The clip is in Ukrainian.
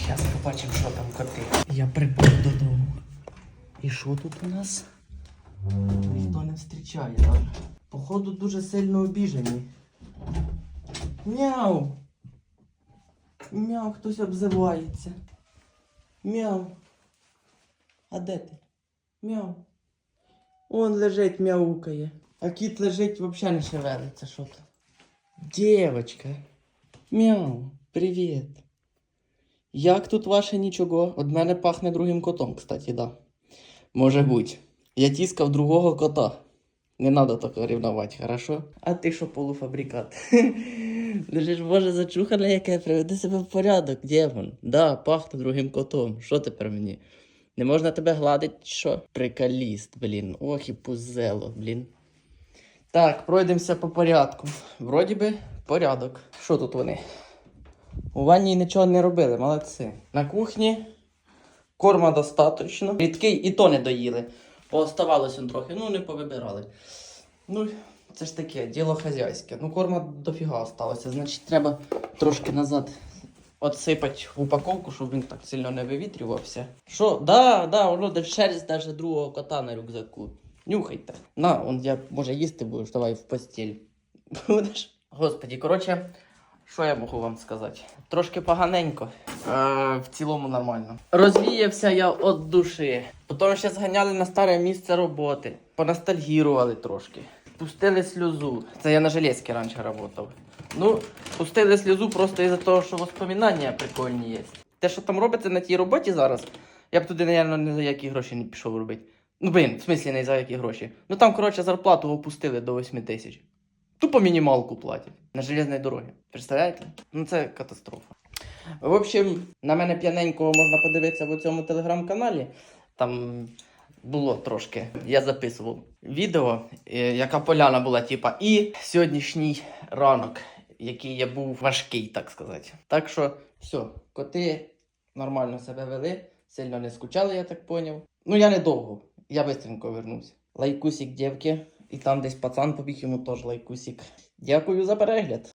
Зараз побачимо, що там коти. Я прибув додому. І що тут у нас? Ніхто не зустрічає, так? Походу дуже сильно обіжені. Мяу. Мяу, хтось обзивається. Мяу. А де ти? Мяу. Он лежить, мяукає. А кіт лежить, взагалі не шевелиться, що то. Дівочка. Мяу, привіт. Як тут ваше нічого? Од мене пахне другим котом, кстати, да. Може бути. Я тіскав другого кота. Не надо так рівнувати, хорошо? А ти що полуфабрикат? Лежиш, боже, зачухане, яке приведи себе в порядок, демон. Да, пахне другим котом. Що тепер мені? Не можна тебе гладити, що? Приколіст, блін. Ох і пузело, блін. Так, пройдемося по порядку. Вроді би, порядок. Що тут вони? У ванні нічого не робили, молодці. На кухні корма достатньо. Рідкий і то не доїли. Пооставалося трохи, ну не повибирали. Ну, це ж таке, діло хазяйське. Ну, корма дофіга осталося. Значить, треба трошки назад отсипати в упаковку, щоб він так сильно не вивітрювався. Що? Да, да, воно де шерсть даже другого кота на рюкзаку. Нюхайте. На, он я може їсти будеш, давай в постіль. Будеш? Господі, коротше, що я можу вам сказати? Трошки поганенько. Е, в цілому нормально. Розвіявся я від душі. Потім ще зганяли на старе місце роботи. Поностальгірували трошки. Пустили сльозу. Це я на Железці раніше працював. Ну, пустили сльозу просто із-за того, що воспоминання прикольні є. Те, що там робиться на тій роботі зараз, я б туди, мабуть, не за які гроші не пішов робити. Ну, блін, в смислі не за які гроші. Ну там, коротше, зарплату опустили до 8 тисяч. Тупо мінімалку платять на железній дорогі. Представляєте? Ну це катастрофа. В общем, на мене п'яненького можна подивитися в цьому телеграм-каналі. Там було трошки. Я записував відео, е, яка поляна була, типа, і сьогоднішній ранок, який я був важкий, так сказати. Так що, все, коти нормально себе вели, сильно не скучали, я так поняв. Ну, я недовго, я быстренько вернувся. Лайкусик, дівки. І там десь пацан побіг йому теж лайкусик. Дякую за перегляд.